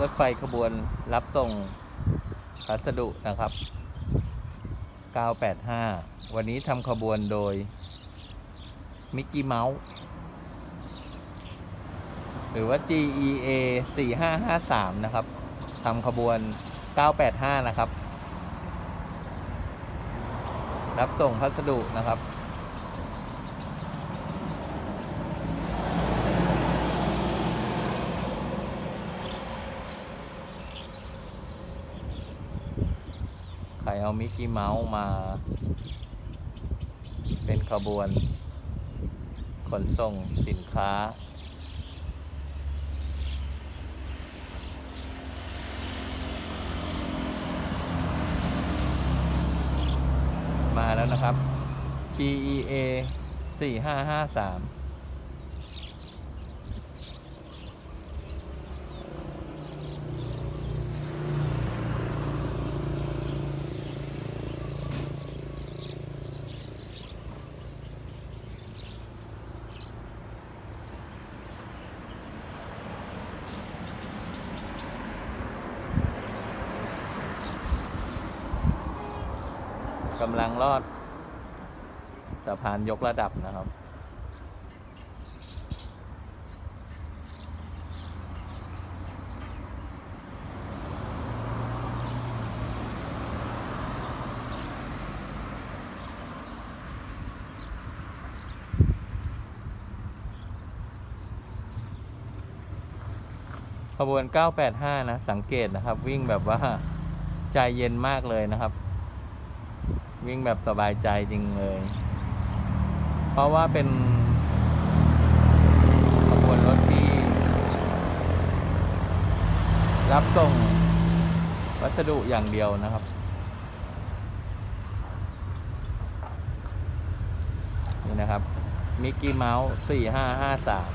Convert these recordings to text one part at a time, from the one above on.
รถไฟขบวนรับส่งพัสดุนะครับ 985 วันนี้ทำขบวนโดยมิกกี้เมาส์หรือว่า GEA 4553 นะครับทำขบวน 985 นะครับ รับส่งพัสดุนะครับ รเอามิกกี้เมาส์มา เป็นขบวน ขนส่งสินค้า มาแล้วนะครับ GEA 4553 กำลังลอดสะพานยกระดับนะครับ ขบวน 985 นะ สังเกตนะครับ วิ่งแบบว่าใจเย็นมากเลยนะครับ วิ่งแบบสบายใจจริงเลย เพราะว่าเป็นขบวนรถที่ รับส่งวัสดุอย่างเดียวนะครับ นี่นะครับ มิกกี้เมาส์สี่ห้าห้าสาม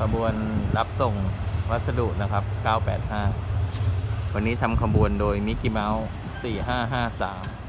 ขบวนรับส่งวัสดุนะครับ 985 วันนี้ทำขบวนโดยมิกกี้เมาส์4553